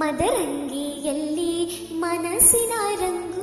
ಮದರಂಗಿಯಲ್ಲಿ ಮನಸ್ಸಿನ ರಂಗು